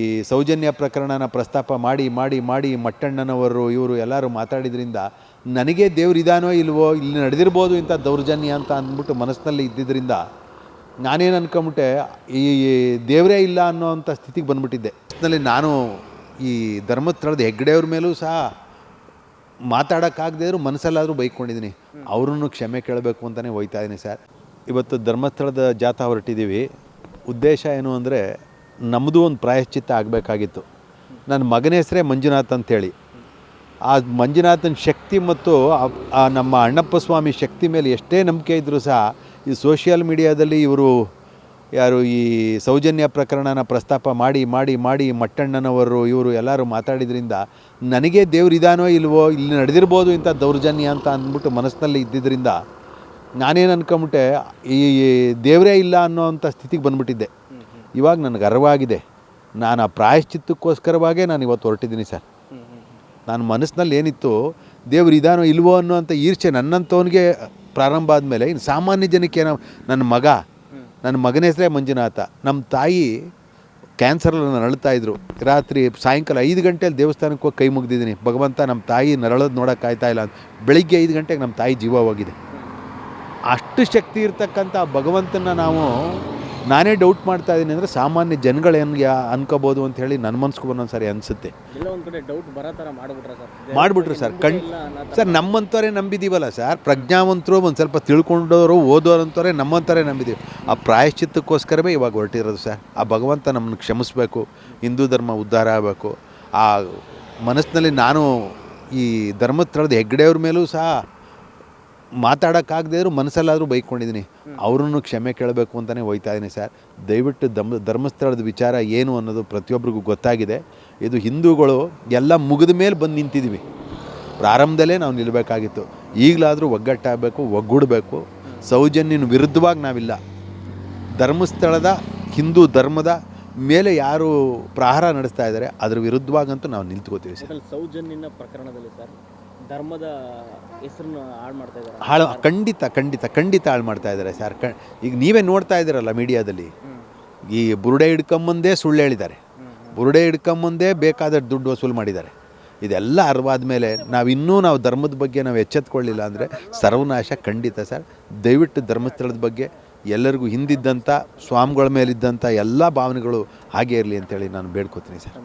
ಈ ಸೌಜನ್ಯ ಪ್ರಕರಣನ ಪ್ರಸ್ತಾಪ ಮಾಡಿ ಮಾಡಿ ಮಾಡಿ ಮಟ್ಟಣ್ಣನವರು ಇವರು ಎಲ್ಲರೂ ಮಾತಾಡಿದ್ರಿಂದ ನನಗೆ ದೇವ್ರು ಇದಾನೋ ಇಲ್ವೋ, ಇಲ್ಲಿ ನಡೆದಿರ್ಬೋದು ಇಂಥ ದೌರ್ಜನ್ಯ ಅಂತ ಅಂದ್ಬಿಟ್ಟು ಮನಸ್ಸಿನಲ್ಲಿ ಇದ್ದಿದ್ದರಿಂದ ನಾನೇನು ಅನ್ಕೊಂಬಿಟ್ಟೆ, ಈ ದೇವರೇ ಇಲ್ಲ ಅನ್ನೋವಂಥ ಸ್ಥಿತಿಗೆ ಬಂದ್ಬಿಟ್ಟಿದ್ದೆ. ಮನಸ್ಸಿನಲ್ಲಿ ನಾನು ಈ ಧರ್ಮಸ್ಥಳದ ಹೆಗ್ಗಡೆಯವ್ರ ಮೇಲೂ ಸಹ ಮಾತಾಡೋಕ್ಕಾಗದೇ ಇದ್ರು ಮನಸ್ಸಲ್ಲಾದರೂ ಬೈಕೊಂಡಿದ್ದೀನಿ. ಅವ್ರನ್ನು ಕ್ಷಮೆ ಕೇಳಬೇಕು ಅಂತಲೇ ಹೋಯ್ತಾ ಇದ್ದೀನಿ ಸರ್. ಇವತ್ತು ಧರ್ಮಸ್ಥಳದ ಜಾಥಾ ಹೊರಟಿದ್ದೀವಿ. ಉದ್ದೇಶ ಏನು ಅಂದರೆ ನಮ್ಮದು ಒಂದು ಪ್ರಾಯಶ್ಚಿತ್ತ ಆಗಬೇಕಾಗಿತ್ತು. ನನ್ನ ಮಗನ ಹೆಸರೇ ಮಂಜುನಾಥ್ ಅಂತೇಳಿ. ಆ ಮಂಜುನಾಥನ ಶಕ್ತಿ ಮತ್ತು ಆ- ನಮ್ಮ ಅಣ್ಣಪ್ಪ ಸ್ವಾಮಿ ಶಕ್ತಿ ಮೇಲೆ ಎಷ್ಟೇ ನಂಬಿಕೆ ಇದ್ದರೂ ಸಹ ಈ ಸೋಷಿಯಲ್ ಮೀಡಿಯಾದಲ್ಲಿ ಇವರು ಯಾರು ಈ ಸೌಜನ್ಯ ಪ್ರಕರಣನ ಪ್ರಸ್ತಾಪ ಮಾಡಿ ಮಾಡಿ ಮಾಡಿ ಮಟ್ಟಣ್ಣನವರು ಇವರು ಎಲ್ಲರೂ ಮಾತಾಡಿದ್ರಿಂದ ನನಗೆ ದೇವ್ರು ಇದಾನೋ ಇಲ್ವೋ, ಇಲ್ಲಿ ನಡೆದಿರ್ಬೋದು ಇಂಥ ದೌರ್ಜನ್ಯ ಅಂತ ಅಂದ್ಬಿಟ್ಟು ಮನಸ್ಸಿನಲ್ಲಿ ಇದ್ದಿದ್ದರಿಂದ ನಾನೇನು ಅನ್ಕೊಂಬಿಟ್ಟೆ, ಈ ದೇವರೇ ಇಲ್ಲ ಅನ್ನೋವಂಥ ಸ್ಥಿತಿಗೆ ಬಂದ್ಬಿಟ್ಟಿದ್ದೆ. ಇವಾಗ ನನಗೆ ಅರ್ವಾಗಿದೆ. ನಾನು ಆ ಪ್ರಾಯಶ್ಚಿತ್ತಕ್ಕೋಸ್ಕರವಾಗೇ ನಾನು ಇವತ್ತು ಹೊರಟಿದ್ದೀನಿ ಸರ್. ನಾನು ಮನಸ್ಸಿನಲ್ಲಿ ಏನಿತ್ತು, ದೇವ್ರು ಇದಾನೋ ಇಲ್ವೋ ಅನ್ನೋಂಥ ಈರ್ಷೆ ನನ್ನಂಥವನಿಗೆ ಪ್ರಾರಂಭ ಆದಮೇಲೆ, ಇನ್ನು ಸಾಮಾನ್ಯ ಜನಕ್ಕೆ ಏನೋ, ನನ್ನ ಮಗ, ನನ್ನ ಮಗನ ಹೆಸರೇ ಮಂಜುನಾಥ. ನಮ್ಮ ತಾಯಿ ಕ್ಯಾನ್ಸರಲ್ಲಿ ನರಳ್ತಾ ಇದ್ರು. ರಾತ್ರಿ ಸಾಯಂಕಾಲ ಐದು ಗಂಟೆಯಲ್ಲಿ ದೇವಸ್ಥಾನಕ್ಕೆ ಹೋಗಿ ಕೈ ಮುಗ್ದಿದ್ದೀನಿ. ಭಗವಂತ ನಮ್ಮ ತಾಯಿ ನರಳೋದು ನೋಡೋಕ್ಕಾಯ್ತಾ ಇಲ್ಲ ಅಂತ. ಬೆಳಿಗ್ಗೆ ಐದು ಗಂಟೆಗೆ ನಮ್ಮ ತಾಯಿ ಜೀವವಾಗಿದೆ ಅಷ್ಟು ಶಕ್ತಿ ಇರ್ತಕ್ಕಂಥ ಭಗವಂತನ ನಾವು ನಾನೇ ಡೌಟ್ ಮಾಡ್ತಾ ಇದ್ದೀನಿ ಅಂದರೆ ಸಾಮಾನ್ಯ ಜನಗಳು ಹೆಂಗೆ ಅನ್ಕೋಬೋದು ಅಂತ ಹೇಳಿ ನನ್ನ ಮನ್ಸಿಗೆ ಒಂದೊಂದು ಸಾರಿ ಅನಿಸುತ್ತೆ. ಮಾಡ್ಬಿಟ್ರ ಸರ್. ಮಾಡಿಬಿಟ್ರು ಸರ್. ಕಣ್ ಸರ್ ನಮ್ಮಂಥವರೇ ನಂಬಿದ್ದೀವಲ್ಲ ಸರ್? ಪ್ರಜ್ಞಾವಂತರು ಒಂದು ಸ್ವಲ್ಪ ತಿಳ್ಕೊಂಡವರು ಓದೋರಂಥವರೇ ನಮ್ಮಂಥವರೇ ನಂಬಿದ್ದೀವಿ ಆ ಪ್ರಾಯಶ್ಚಿತ್ತಕ್ಕೋಸ್ಕರವೇ ಇವಾಗ ಹೊರಟಿರೋದು ಸರ್. ಆ ಭಗವಂತ ನಮ್ಮನ್ನು ಕ್ಷಮಿಸಬೇಕು ಹಿಂದೂ ಧರ್ಮ ಉದ್ಧಾರ ಆಗಬೇಕು. ಆ ಮನಸ್ಸಿನಲ್ಲಿ ನಾನು ಈ ಧರ್ಮಸ್ಥಳದ ಹೆಗ್ಗಡೆಯವ್ರ ಮೇಲೂ ಸಹ ಮಾತಾಡೋಕ್ಕಾಗದೇ ಇದ್ರು ಮನಸ್ಸಲ್ಲಾದರೂ ಬೈಕೊಂಡಿದ್ದೀನಿ. ಅವ್ರನ್ನು ಕ್ಷಮೆ ಕೇಳಬೇಕು ಅಂತಲೇ ಹೋಯ್ತಾ ಇದ್ದೀನಿ ಸರ್. ದಯವಿಟ್ಟು ಧಮ್ ಧರ್ಮಸ್ಥಳದ ವಿಚಾರ ಏನು ಅನ್ನೋದು ಪ್ರತಿಯೊಬ್ಬರಿಗೂ ಗೊತ್ತಾಗಿದೆ. ಇದು ಹಿಂದೂಗಳು ಎಲ್ಲ ಮುಗಿದ ಮೇಲೆ ಬಂದು ನಿಂತಿದ್ದೀವಿ. ಪ್ರಾರಂಭದಲ್ಲೇ ನಾವು ನಿಲ್ಲಬೇಕಾಗಿತ್ತು ಈಗಲಾದರೂ ಒಗ್ಗಟ್ಟಾಗಬೇಕು, ಒಗ್ಗೂಡಬೇಕು. ಸೌಜನ್ಯನ ವಿರುದ್ಧವಾಗಿ ನಾವಿಲ್ಲ. ಧರ್ಮಸ್ಥಳದ, ಹಿಂದೂ ಧರ್ಮದ ಮೇಲೆ ಯಾರು ಪ್ರಹಾರ ನಡೆಸ್ತಾ ಇದ್ದಾರೆ, ಅದ್ರ ವಿರುದ್ಧವಾಗಂತೂ ನಾವು ನಿಂತ್ಕೋತೀವಿ ಸರ್. ಸೌಜನ್ಯ ಸೌಜನ್ಯನ ಪ್ರಕರಣದಲ್ಲಿ ಸರ್ ಧರ್ಮದ ಹೆಸರನ್ನ ಹಾಳು ಮಾಡ್ತಾ ಇದ್ದಾರೆ. ಹಾಳು, ಖಂಡಿತ ಖಂಡಿತ ಖಂಡಿತ ಹಾಳು ಮಾಡ್ತಾ ಇದ್ದಾರೆ ಸರ್. ಕ ಈಗ ನೀವೇ ನೋಡ್ತಾ ಇದ್ದೀರಲ್ಲ ಮೀಡಿಯಾದಲ್ಲಿ. ಈ ಬುರುಡೆ ಹಿಡ್ಕೊಂಬಂದೇ ಸುಳ್ಳು ಹೇಳಿದ್ದಾರೆ. ಬುರುಡೆ ಹಿಡ್ಕೊಂಬಂದೇ ಬೇಕಾದ ದುಡ್ಡು ವಸೂಲು ಮಾಡಿದ್ದಾರೆ. ಇದೆಲ್ಲ ಅರ್ವಾದ ಮೇಲೆ ನಾವು ಇನ್ನೂ ನಾವು ಧರ್ಮದ ಬಗ್ಗೆ ನಾವು ಎಚ್ಚೆತ್ಕೊಳ್ಳಿಲ್ಲ ಅಂದರೆ ಸರ್ವನಾಶ ಖಂಡಿತ ಸರ್. ದಯವಿಟ್ಟು ಧರ್ಮಸ್ಥಳದ ಬಗ್ಗೆ ಎಲ್ಲರಿಗೂ ಹಿಂದಿದ್ದಂಥ ಸ್ವಾಮಿಗಳ ಮೇಲಿದ್ದಂಥ ಎಲ್ಲ ಭಾವನೆಗಳು ಹಾಗೆ ಇರಲಿ ಅಂತೇಳಿ ನಾನು ಬೇಡ್ಕೋತೀನಿ ಸರ್.